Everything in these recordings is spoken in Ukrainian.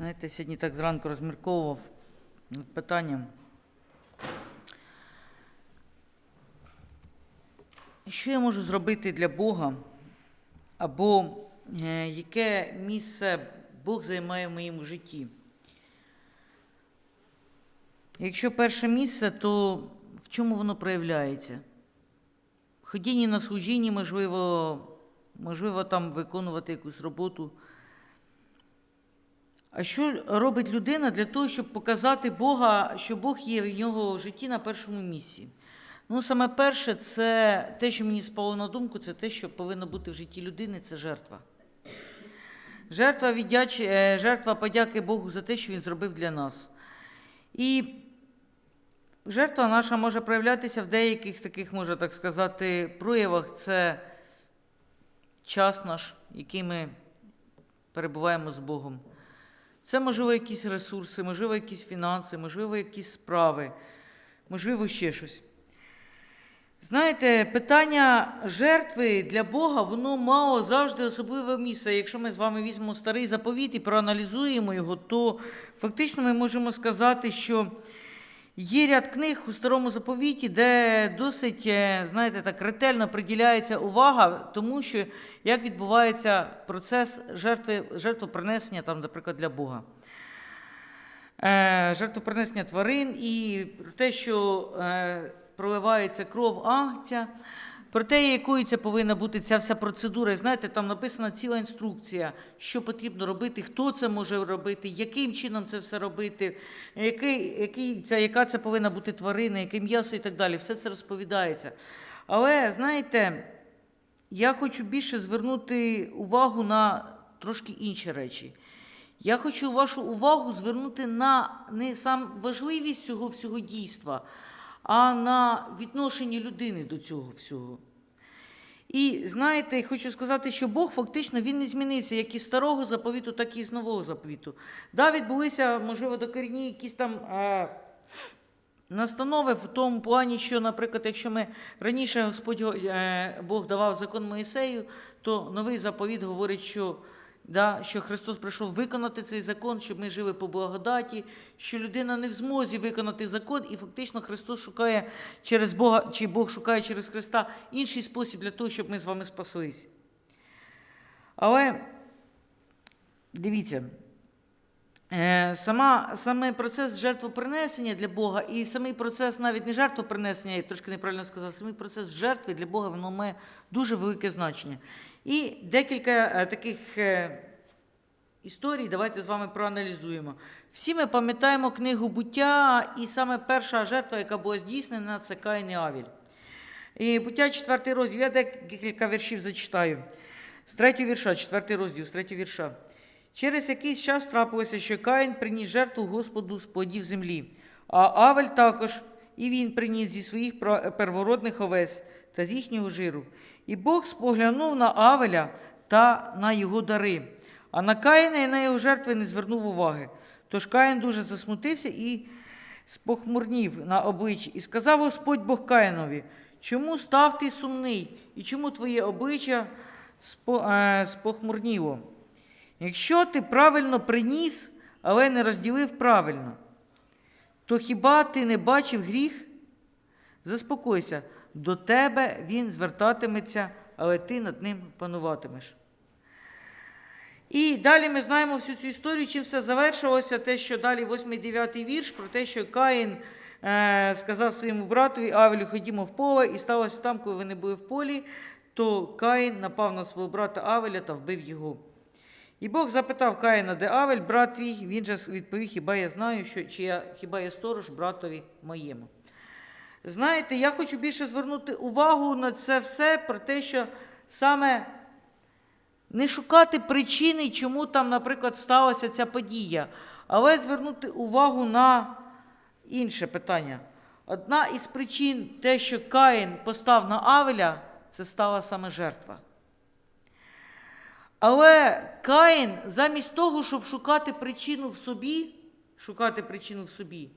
Знаєте, сьогодні так зранку розмірковував над питанням. Що я можу зробити для Бога? Або е, яке місце Бог займає в моєму житті? Якщо перше місце, то в чому воно проявляється? В ходінні на служінні, можливо, можливо, там виконувати якусь роботу. А що робить людина для того, щоб показати Бога, що Бог є в нього житті на першому місці? Ну, саме перше, це те, що мені спало на думку, це те, що повинно бути в житті людини, це жертва. Жертва, віддяч... е, жертва подяки Богу за те, що Він зробив для нас. І жертва наша може проявлятися в деяких таких, можна так сказати, проявах. Це час наш, який ми перебуваємо з Богом. Це, можливо, якісь ресурси, можливо, якісь фінанси, можливо, якісь справи, можливо, ще щось. Знаєте, питання жертви для Бога, воно мало завжди особливе місце. Якщо ми з вами візьмемо старий заповіт і проаналізуємо його, то фактично ми можемо сказати, що є ряд книг у старому заповіті, де досить, е, знаєте, так ретельно приділяється увага тому, що як відбувається процес жертви, жертвопринесення, там, наприклад, для Бога. Е, жертвопринесення тварин і те, що е, проливається кров агця, про те, якою це повинна бути ця вся процедура. І знаєте, там написана ціла інструкція, що потрібно робити, хто це може робити, яким чином це все робити, який, який, це, яка це повинна бути тварина, яке м'ясо і так далі. Все це розповідається. Але знаєте, я хочу більше звернути увагу на трошки інші речі. Я хочу вашу увагу звернути на не сам важливість цього всього дійства, а на відношення людини до цього всього. І знаєте, хочу сказати, що Бог фактично він не змінився як із старого заповіту, так і з нового заповіту. Да, відбулися, можливо, докорінні якісь там е, настанови в тому плані, що, наприклад, якщо ми раніше Господь е, Бог давав закон Моїсею, то новий заповіт говорить, що да, що Христос прийшов виконати цей закон, щоб ми жили по благодаті, що людина не в змозі виконати закон, і фактично Христос шукає через Бога, чи Бог шукає через Христа інший спосіб для того, щоб ми з вами спаслись. Але дивіться, е, сама, саме процес жертвопринесення для Бога, і самий процес навіть не жертвопринесення, я трошки неправильно сказав, самий процес жертви для Бога воно має дуже велике значення. І декілька е, таких е, історій давайте з вами проаналізуємо. Всі ми пам'ятаємо книгу буття, і саме перша жертва, яка була здійснена, це Каїн і Авіль. І буття 4 розділ, я декілька віршів зачитаю. З 3 вірша, 4 розділ, з 3 вірша. Через якийсь час трапилося, що Каїн приніс жертву Господу з плодів землі, а Авель також, і він приніс зі своїх первородних овець та з їхнього жиру. І Бог споглянув на Авеля та на його дари, а на Каїна і на його жертви не звернув уваги. Тож Каїн дуже засмутився і спохмурнів на обличчі, і сказав Господь Бог Каїнові, чому став ти сумний, і чому твоє обличчя е, спохмурніло? Якщо ти правильно приніс, але не розділив правильно, то хіба ти не бачив гріх? Заспокойся, до тебе він звертатиметься, але ти над ним пануватимеш. І далі ми знаємо всю цю історію, чим все завершилося, те, що далі 8-9 вірш, про те, що Каїн е, сказав своєму братові Авелю, ходімо в поле, і сталося там, коли вони були в полі, то Каїн напав на свого брата Авеля та вбив його. І Бог запитав Каїна, де Авель, брат твій, він же відповів, хіба я знаю, що, чи я, хіба я сторож братові моєму. Знаєте, я хочу більше звернути увагу на це все, про те, що саме не шукати причини, чому там, наприклад, сталася ця подія, але звернути увагу на інше питання. Одна із причин, те, що Каїн постав на Авеля, це стала саме жертва. Але Каїн, замість того, щоб шукати причину в собі, шукати причину в собі,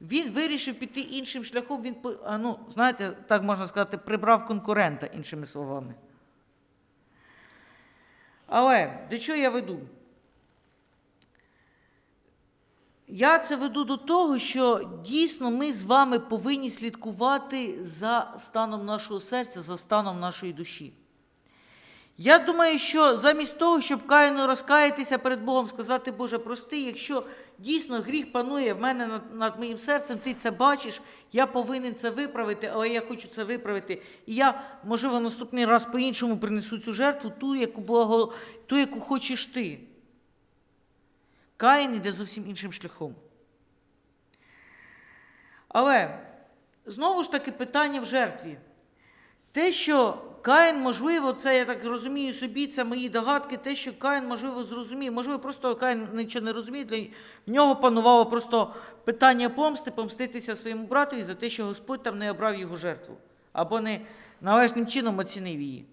він вирішив піти іншим шляхом. Він, ну, знаєте, так можна сказати, прибрав конкурента, іншими словами. Але до чого я веду? Я це веду до того, що дійсно ми з вами повинні слідкувати за станом нашого серця, за станом нашої душі. Я думаю, що замість того, щоб каяно розкаятися перед Богом, сказати, Боже, прости, якщо дійсно гріх панує в мене над, над моїм серцем, ти це бачиш, я повинен це виправити, але я хочу це виправити. І я, можливо, наступний раз по-іншому принесу цю жертву, ту, яку, благо, ту, яку хочеш ти. Каїн іде зовсім іншим шляхом. Але знову ж таки питання в жертві. Те, що Каїн, можливо, це я так розумію собі, це мої догадки, те, що Каїн, можливо, зрозуміє, можливо, просто Каїн нічого не розуміє, для в нього панувало просто питання помсти, помститися своєму братові за те, що Господь там не обрав його жертву, або не належним чином оцінив її.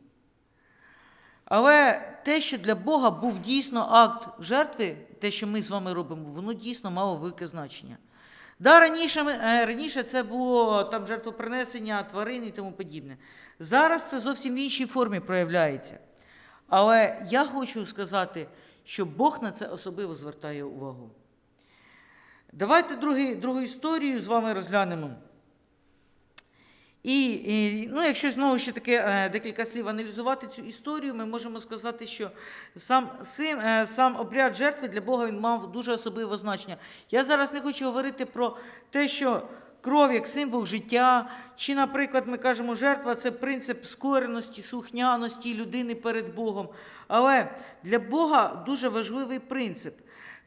Але те, що для Бога був дійсно акт жертви, те, що ми з вами робимо, воно дійсно мало велике значення. Да, раніше, е, раніше це було там жертвопринесення тварин і тому подібне. Зараз це зовсім в іншій формі проявляється. Але я хочу сказати, що Бог на це особливо звертає увагу. Давайте другий, другу історію з вами розглянемо. І, і ну, якщо знову ще таке декілька слів аналізувати цю історію, ми можемо сказати, що сам, сим, е, сам обряд жертви для Бога він мав дуже особливе значення. Я зараз не хочу говорити про те, що кров як символ життя, чи, наприклад, ми кажемо, жертва це принцип скореності, слухняності людини перед Богом. Але для Бога дуже важливий принцип.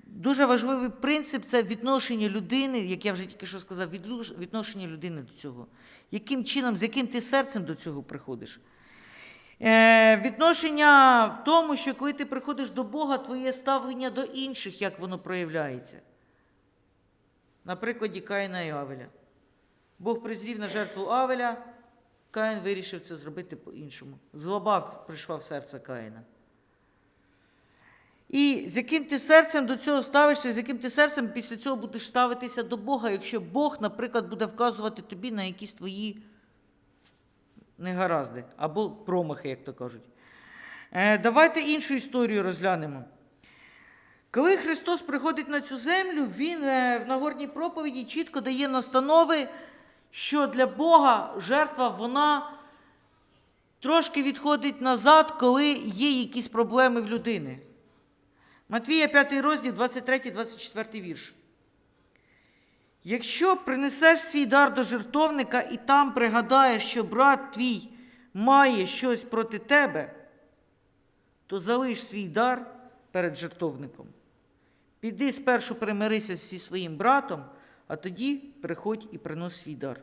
Дуже важливий принцип це відношення людини, як я вже тільки що сказав, відношення людини до цього. Яким чином, з яким ти серцем до цього приходиш? Е, відношення в тому, що коли ти приходиш до Бога, твоє ставлення до інших, як воно проявляється. На прикладі Каїна і Авеля. Бог призрів на жертву Авеля, Каїн вирішив це зробити по-іншому. Злоба прийшла в серце Каїна. І з яким ти серцем до цього ставишся, з яким ти серцем після цього будеш ставитися до Бога, якщо Бог, наприклад, буде вказувати тобі на якісь твої негаразди або промахи, як то кажуть. Е, давайте іншу історію розглянемо. Коли Христос приходить на цю землю, Він е, в Нагорній проповіді чітко дає настанови, що для Бога жертва вона трошки відходить назад, коли є якісь проблеми в людини. Матвія 5 розділ, 23-24 вірш. Якщо принесеш свій дар до жертовника і там пригадаєш, що брат твій має щось проти тебе, то залиш свій дар перед жертовником. Піди спершу примирися зі своїм братом, а тоді приходь і принось свій дар.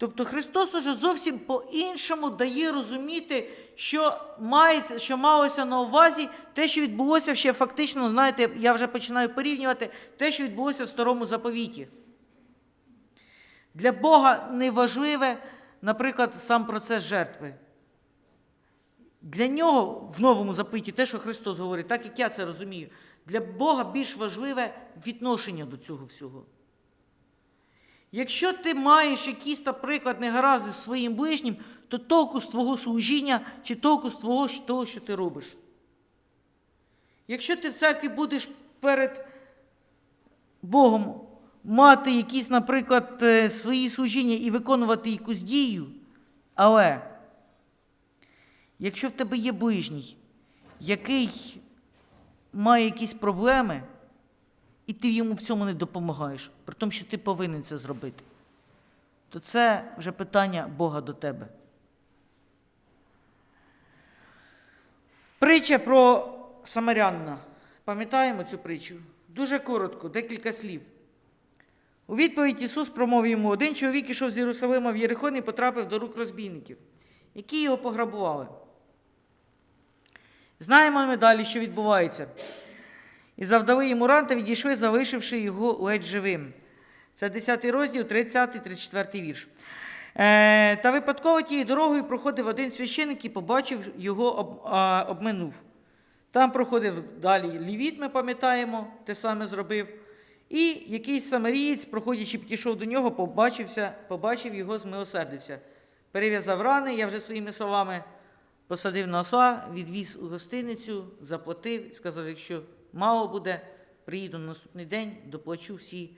Тобто Христос уже зовсім по-іншому дає розуміти, що мається, що малося на увазі, те, що відбулося ще фактично, знаєте, я вже починаю порівнювати те, що відбулося в старому заповіті. Для Бога не важливе, наприклад, сам процес жертви. Для нього в новому заповіті, те, що Христос говорить, так як я це розумію, для Бога більш важливе відношення до цього всього. Якщо ти маєш якийсь, наприклад, негаразди з своїм ближнім, то толку з твого служіння чи толку з твого того, що ти робиш. Якщо ти в церкві будеш перед Богом мати якісь, наприклад, е, свої служіння і виконувати якусь дію, але якщо в тебе є ближній, який має якісь проблеми, і ти йому в цьому не допомагаєш, при тому, що ти повинен це зробити, то це вже питання Бога до тебе. Притча про Самарянина. Пам'ятаємо цю притчу? Дуже коротко, декілька слів. У відповідь Ісус промовив йому: один чоловік ішов з Єрусалима в Єрихон і потрапив до рук розбійників, які його пограбували. Знаємо ми далі, що відбувається. І завдали йому ран та відійшли, залишивши його ледь живим. Це 10 розділ, 30-34 вірш. Е, та випадково тією дорогою проходив один священик і побачив його, об, а, обминув. Там проходив далі лівіт, ми пам'ятаємо, те саме зробив. І якийсь самарієць, проходячи, підійшов до нього, побачився, побачив його, змилосердився. Перев'язав рани, я вже своїми словами посадив на осла, відвіз у гостиницю, заплатив і сказав, якщо мало буде, приїду на наступний день, доплачу всі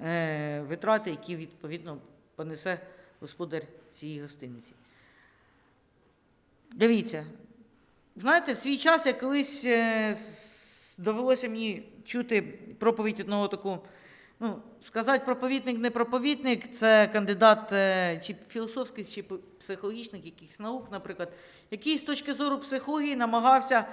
е, витрати, які відповідно понесе господар цієї гостиниці. Дивіться, знаєте, в свій час я колись е, довелося мені чути проповідь одного такого. Ну, сказати проповідник, не проповідник, це кандидат е, чи філософських, чи психологічних якихось наук, наприклад, який з точки зору психології намагався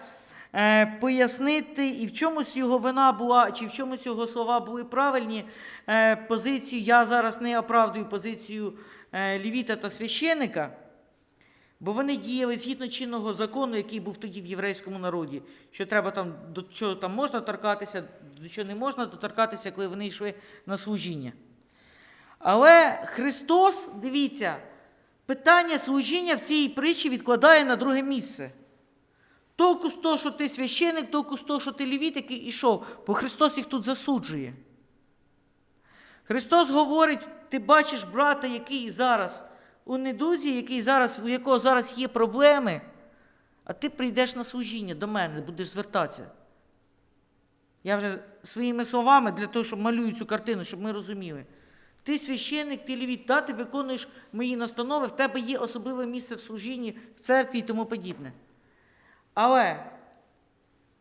пояснити, і в чомусь його вина була, чи в чомусь його слова були правильні. Е, позицію, я зараз не оправдую позицію е, лівіта та священика. Бо вони діяли згідно чинного закону, який був тоді в єврейському народі, що треба там до чого там можна торкатися, до чого не можна доторкатися, коли вони йшли на служіння. Але Христос, дивіться, питання служіння в цій притчі відкладає на друге місце. Толку з того, що ти священик, толку з того, що ти лівіт, який ішов, бо Христос їх тут засуджує. Христос говорить: ти бачиш брата, який зараз у недузі, який зараз, у якого зараз є проблеми, а ти прийдеш на служіння до мене, будеш звертатися. Я вже своїми словами для того, щоб малюю цю картину, щоб ми розуміли. Ти священник, ти лівіт, да, ти виконуєш мої настанови, в тебе є особливе місце в служінні, в церкві і тому подібне. Але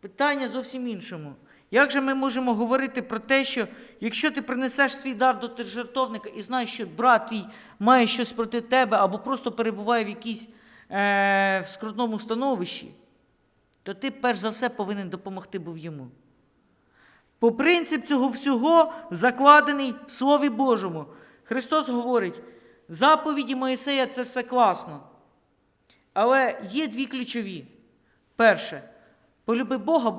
питання зовсім іншому. Як же ми можемо говорити про те, що якщо ти принесеш свій дар до жертовника і знаєш, що брат твій має щось проти тебе або просто перебуває в якійсь е, в скрутному становищі, то ти перш за все повинен допомогти був йому. По принцип цього всього закладений в Слові Божому. Христос говорить, заповіді Моїсея це все класно. Але є дві ключові. Перше, полюби Бога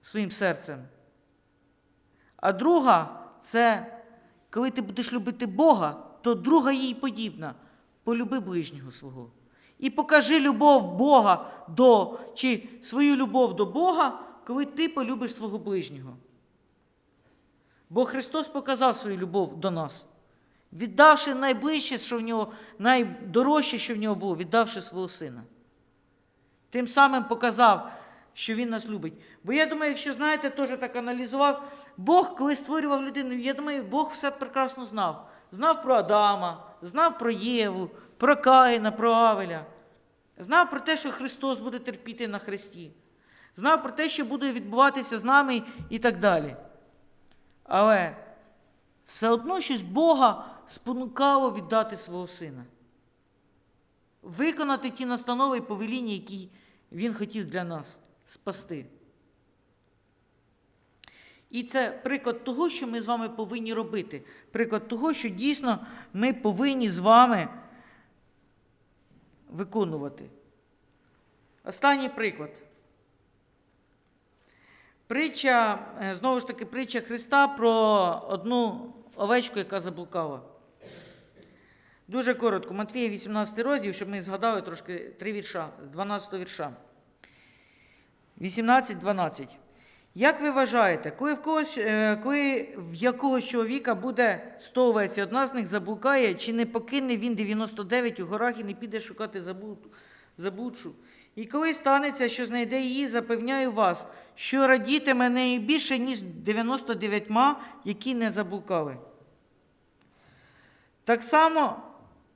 своїм серцем. А друга це коли ти будеш любити Бога, то друга їй подібна. Полюби ближнього свого. І покажи любов Бога до, чи свою любов до Бога, коли ти полюбиш свого ближнього. Бо Христос показав свою любов до нас, віддавши найближче, що в нього, найдорожче, що в нього було, віддавши свого сина. Тим самим показав, що він нас любить. Бо я думаю, якщо знаєте, теж так аналізував, Бог, коли створював людину, я думаю, Бог все прекрасно знав. Знав про Адама, знав про Єву, про Каїна, про Авеля. Знав про те, що Христос буде терпіти на хресті. Знав про те, що буде відбуватися з нами і так далі. Але все одно щось Бога спонукало віддати свого сина виконати ті настанови і повеління, які він хотів для нас спасти. І це приклад того, що ми з вами повинні робити. Приклад того, що дійсно ми повинні з вами виконувати. Останній приклад. Притча, е, знову ж таки, притча Христа про одну овечку, яка заблукала. Дуже коротко. Матвія 18 розділ, щоб ми згадали трошки три вірша, з 12 вірша. 18-12. Як ви вважаєте, коли в, когось, е, коли в якогось чоловіка буде 100 овець, і одна з них заблукає, чи не покине він 99 у горах і не піде шукати забу- заблудшу? І коли станеться, що знайде її, запевняю вас, що радітиме неї більше, ніж 99, які не заблукали. Так само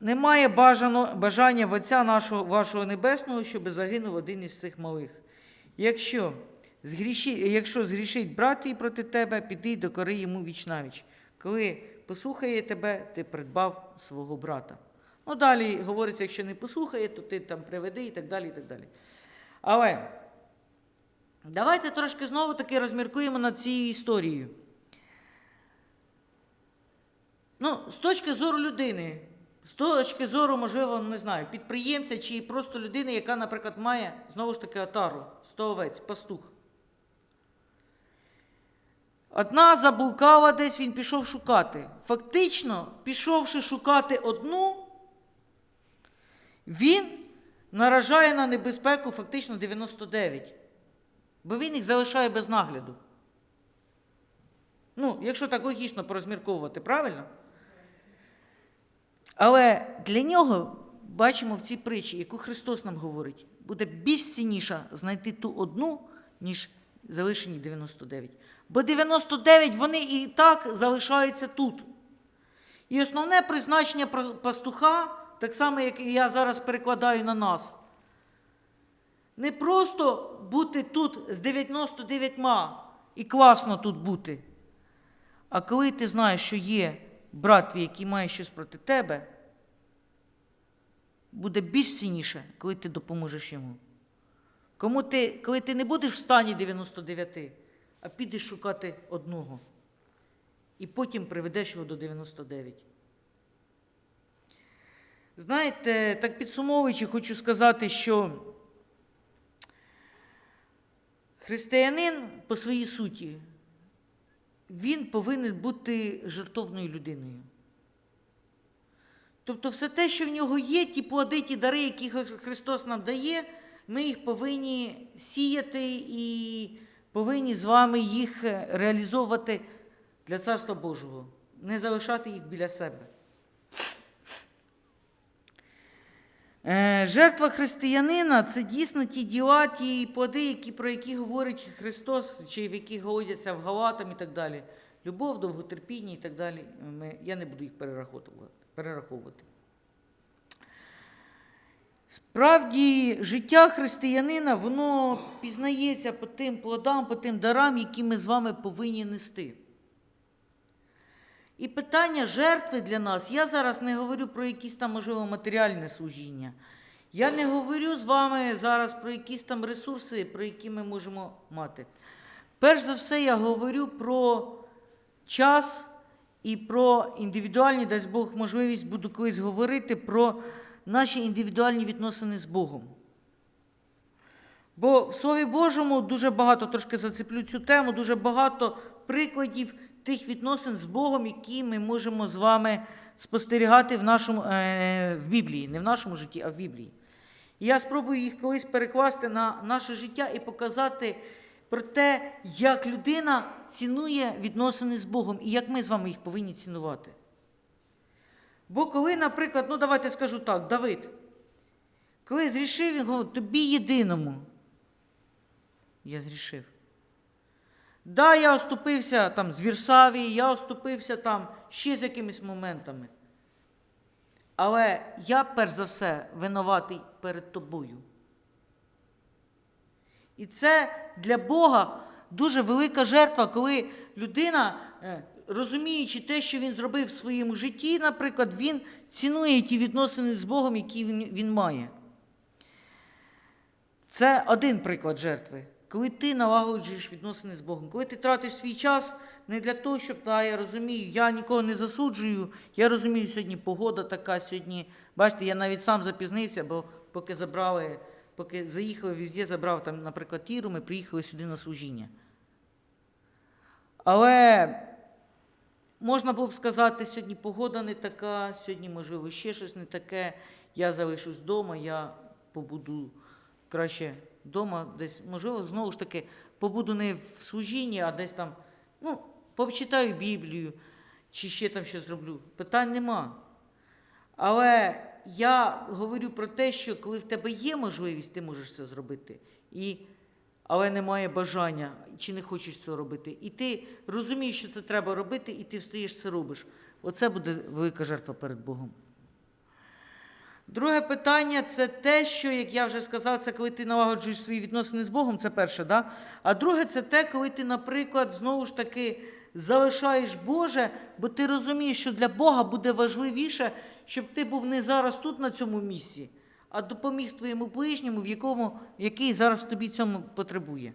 немає бажано, бажання в Отця нашого, вашого Небесного, щоб загинув один із цих малих. Якщо, згріші, якщо згрішить брат твій проти тебе, піди й докори йому вічнавіч. Коли послухає тебе, ти придбав свого брата. Ну, далі говориться, якщо не послухає, то ти там приведи і так далі. і так далі. Але давайте трошки знову таки розміркуємо над цією історією. Ну, з точки зору людини, з точки зору, можливо, не знаю, підприємця чи просто людини, яка, наприклад, має знову ж таки отару, 100 овець, пастух. Одна заблукала десь, він пішов шукати. Фактично, пішовши шукати одну, він наражає на небезпеку фактично 99. Бо він їх залишає без нагляду. Ну, якщо так логічно порозмірковувати, правильно? Але для нього, бачимо в цій притчі, яку Христос нам говорить, буде більш цінніше знайти ту одну, ніж залишені 99. Бо 99 вони і так залишаються тут. І основне призначення пастуха, так само, як і я зараз перекладаю на нас, не просто бути тут з 99 і класно тут бути. А коли ти знаєш, що є брат твій, який має щось проти тебе, буде більш цінніше, коли ти допоможеш йому. Кому ти, коли ти не будеш в стані 99, а підеш шукати одного. І потім приведеш його до 99. Знаєте, так підсумовуючи, хочу сказати, що християнин по своїй суті, він повинен бути жертовною людиною. Тобто все те, що в нього є, ті плоди, ті дари, які Христос нам дає, ми їх повинні сіяти і повинні з вами їх е, реалізовувати для Царства Божого, не залишати їх біля себе. Е, Жертва християнина це дійсно ті діла, ті плоди, які, про які говорить Христос, чи в яких говоряться в Галатам і так далі. Любов, довготерпіння і так далі. Ми, я не буду їх перераховувати. Справді, життя християнина, воно пізнається по тим плодам, по тим дарам, які ми з вами повинні нести. І питання жертви для нас, я зараз не говорю про якісь там, можливо, матеріальне служіння. Я не говорю з вами зараз про якісь там ресурси, про які ми можемо мати. Перш за все, я говорю про час і про індивідуальні, дасть Бог можливість, буду колись говорити про наші індивідуальні відносини з Богом. Бо в Слові Божому дуже багато, трошки зацеплю цю тему, дуже багато прикладів тих відносин з Богом, які ми можемо з вами спостерігати в, нашому, е, в Біблії, не в нашому житті, а в Біблії. І я спробую їх колись перекласти на наше життя і показати про те, як людина цінує відносини з Богом і як ми з вами їх повинні цінувати. Бо коли, наприклад, ну давайте скажу так, Давид, коли зрішив, він говорить, тобі єдиному. Я зрішив. Да, я оступився там з Вірсавії, я оступився там ще з якимись моментами. Але я, перш за все, винуватий перед тобою. І це для Бога дуже велика жертва, коли людина, е, розуміючи те, що він зробив в своєму житті, наприклад, він цінує ті відносини з Богом, які він, він має. Це один приклад жертви. Коли ти налагоджуєш відносини з Богом, коли ти тратиш свій час не для того, щоб та, я розумію, я нікого не засуджую. Я розумію, сьогодні погода така, сьогодні, бачите, я навіть сам запізнився, бо поки забрали, поки заїхали везде, забрав там, наприклад, тіру, ми приїхали сюди на служіння. Але можна було б сказати, сьогодні погода не така, сьогодні, можливо, ще щось не таке. Я залишусь вдома, я побуду краще вдома, десь, можливо, знову ж таки, побуду не в служінні, а десь там, ну, почитаю Біблію, чи ще там щось зроблю. Питань нема. Але я говорю про те, що коли в тебе є можливість, ти можеш це зробити. І, але немає бажання, чи не хочеш цього робити. І ти розумієш, що це треба робити, і ти встаєш це робиш. Оце буде велика жертва перед Богом. Друге питання це те, що, як я вже сказав, це коли ти налагоджуєш свої відносини з Богом, це перше, да? а друге це те, коли ти, наприклад, знову ж таки залишаєш Боже, бо ти розумієш, що для Бога буде важливіше, щоб ти був не зараз тут, на цьому місці, а допоміг твоєму ближньому, в якому, який зараз тобі цьому потребує.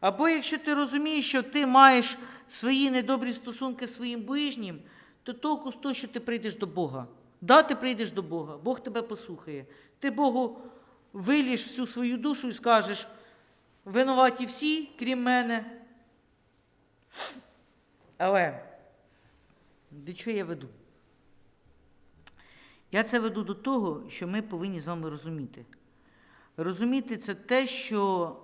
Або якщо ти розумієш, що ти маєш свої недобрі стосунки з своїм ближнім, то толку з того, що ти прийдеш до Бога. Да, ти прийдеш до Бога, Бог тебе послухає. Ти Богу виліш всю свою душу і скажеш, винуваті всі, крім мене. Але до чого я веду? Я це веду до того, що ми повинні з вами розуміти. Розуміти це те, що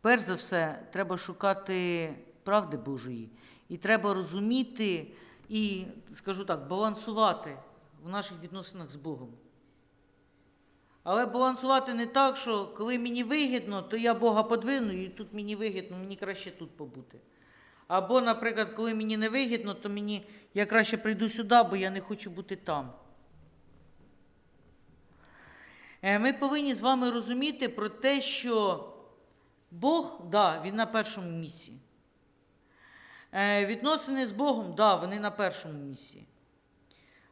перш за все треба шукати правди Божої. І треба розуміти і, скажу так, балансувати в наших відносинах з Богом. Але балансувати не так, що коли мені вигідно, то я Бога подвину, і тут мені вигідно, мені краще тут побути. Або, наприклад, коли мені не вигідно, то мені я краще прийду сюди, бо я не хочу бути там. Е, Ми повинні з вами розуміти про те, що Бог, да, він на першому місці. Е, Відносини з Богом, да, вони на першому місці.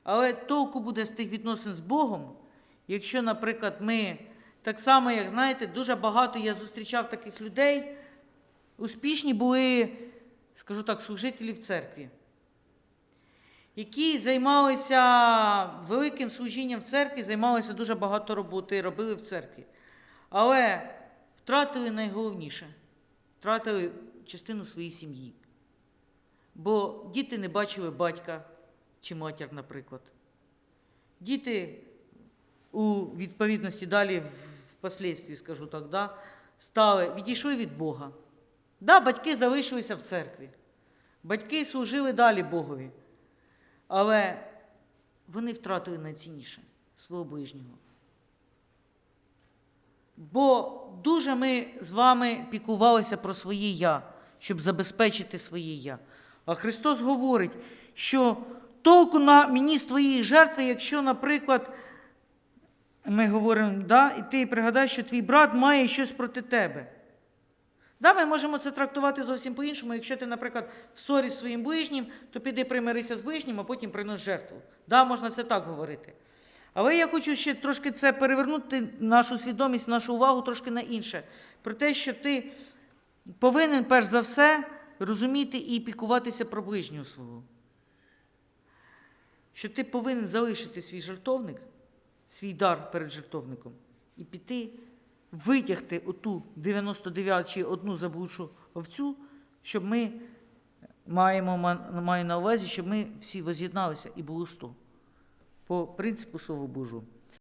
Але толку буде з тих відносин з Богом, якщо, наприклад, ми так само, як знаєте, дуже багато я зустрічав таких людей, успішні були, скажу так, служителі в церкві, які займалися великим служінням в церкві, займалися дуже багато роботи, робили в церкві. Але втратили найголовніше втратили частину своєї сім'ї. Бо діти не бачили батька чи матір, наприклад. Діти у відповідності далі впоследствии, скажу так, да, стали, відійшли від Бога. Да, батьки залишилися в церкві. Батьки служили далі Богові. Але вони втратили найцінніше свого ближнього. Бо дуже ми з вами піклувалися про своє я, щоб забезпечити своє я. А Христос говорить, що толку на мені з твоєї жертви, якщо, наприклад, ми говоримо, да, і ти пригадаєш, що твій брат має щось проти тебе. Да, ми можемо це трактувати зовсім по-іншому. Якщо ти, наприклад, в ссорі з своїм ближнім, то піди примирися з ближнім, а потім принос жертву. Да, можна це так говорити. Але я хочу ще трошки це перевернути нашу свідомість, нашу увагу трошки на інше. Про те, що ти повинен, перш за все, розуміти і пікуватися про ближнього свого. Що ти повинен залишити свій жертовник, свій дар перед жертовником, і піти витягти оту 99 чи одну заблудшу овцю, щоб ми маємо ма- маю на увазі, щоб ми всі воз'єдналися і було 100 по принципу Слова Божого.